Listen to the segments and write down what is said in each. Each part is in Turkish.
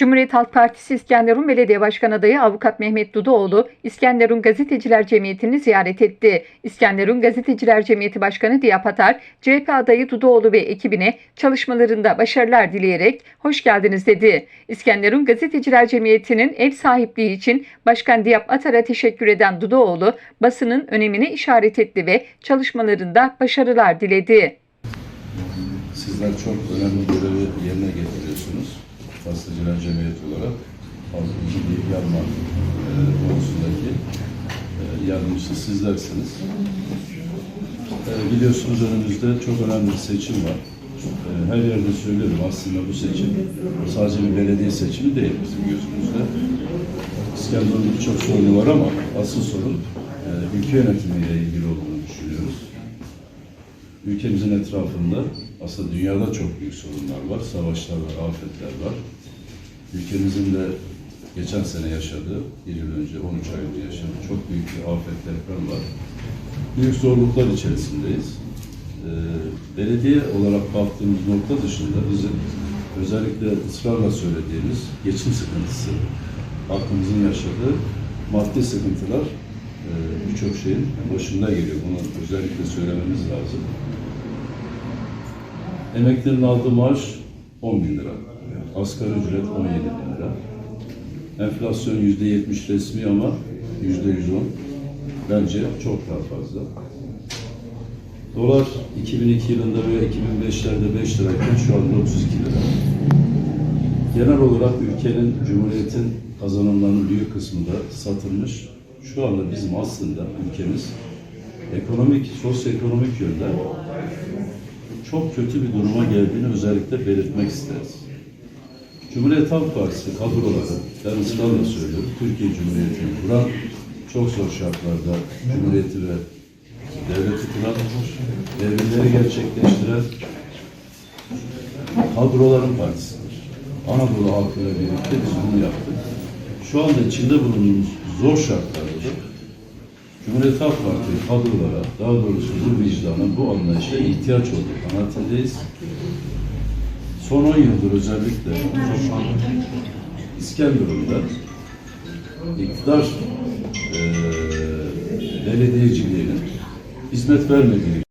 Cumhuriyet Halk Partisi İskenderun Belediye Başkan Adayı Avukat Mehmet Duduoğlu, İskenderun Gazeteciler Cemiyeti'ni ziyaret etti. İskenderun Gazeteciler Cemiyeti Başkanı Diyap Atar, CHP adayı Duduoğlu ve ekibine çalışmalarında başarılar dileyerek hoş geldiniz dedi. İskenderun Gazeteciler Cemiyeti'nin ev sahipliği için Başkan Diyap Atar'a teşekkür eden Duduoğlu, basının önemine işaret etti ve çalışmalarında başarılar diledi. Sizler çok önemli görevi yerine getiriyorsunuz. Gazeteciler Cemiyeti olarak halkın bilgi yapma e, konusundaki e, yardımcısı sizlersiniz. E, biliyorsunuz önümüzde çok önemli bir seçim var. E, her yerde söylüyorum aslında bu seçim sadece bir belediye seçimi değil bizim gözümüzde. İskenderun'da birçok sorunu var ama asıl sorun e, ülke yönetimiyle ilgili olduğunu düşünüyoruz. Ülkemizin etrafında aslında dünyada çok büyük sorunlar var. Savaşlar var, afetler var. Ülkemizin de geçen sene yaşadığı, bir yıl önce, 13 ay önce yaşadığı çok büyük bir afet, deprem var. Büyük zorluklar içerisindeyiz. Ee, belediye olarak baktığımız nokta dışında bizim özellikle ısrarla söylediğimiz geçim sıkıntısı, halkımızın yaşadığı maddi sıkıntılar e, birçok şeyin başında geliyor. Bunu özellikle söylememiz lazım. Emeklilerin aldığı maaş 10 bin lira. Asgari ücret 17 bin lira. Enflasyon yüzde 70 resmi ama yüzde 110. Bence çok daha fazla. Dolar 2002 yılında ve 2005'lerde 5 lirayken şu anda 32 lira. Genel olarak ülkenin, Cumhuriyet'in kazanımlarının büyük kısmı da satılmış. Şu anda bizim aslında ülkemiz ekonomik, sosyoekonomik yönden çok kötü bir duruma geldiğini özellikle belirtmek isteriz. Cumhuriyet Halk Partisi kadroları, ben ısrarla söylüyorum, Türkiye Cumhuriyeti'ni kuran, çok zor şartlarda Cumhuriyeti ve devleti kuran, devrimleri gerçekleştiren kadroların partisidir. Anadolu halkıyla birlikte biz bunu yaptık. Şu anda içinde bulunduğumuz zor şartlarda da Cumhuriyet Halk Partisi kadrolara, daha doğrusu bu vicdana, bu anlayışa ihtiyaç olduğu kanaatindeyiz. Son 10 yıldır özellikle İskenderun'da iktidar eee belediyeciliğinin hizmet vermediği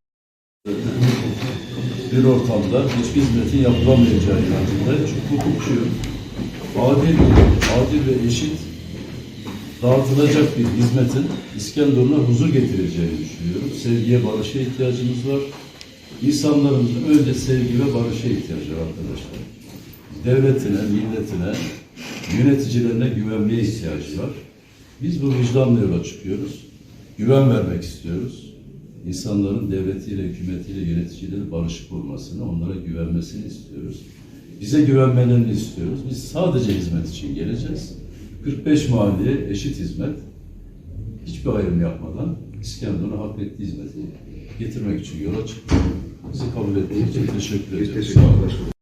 bir ortamda hiçbir hizmetin yapılamayacağı inancındayım. Çünkü hukukçuyum. Adil, adil ve eşit dağıtılacak bir hizmetin İskenderun'a huzur getireceğini düşünüyorum. Sevgiye, barışa ihtiyacımız var. İnsanlarımızın önce sevgi ve barışa ihtiyacı var arkadaşlar. Devletine, milletine, yöneticilerine güvenmeye ihtiyacı var. Biz bu vicdanla yola çıkıyoruz. Güven vermek istiyoruz. İnsanların devletiyle, hükümetiyle, yöneticileri barışık olmasını, onlara güvenmesini istiyoruz. Bize güvenmelerini istiyoruz. Biz sadece hizmet için geleceğiz. 45 mahalleye eşit hizmet, hiçbir ayrım yapmadan İskenderun'a hak ettiği hizmeti getirmek için yola çıktık. Bizi kabul ettiğiniz için teşekkür ederim. teşekkür ederiz.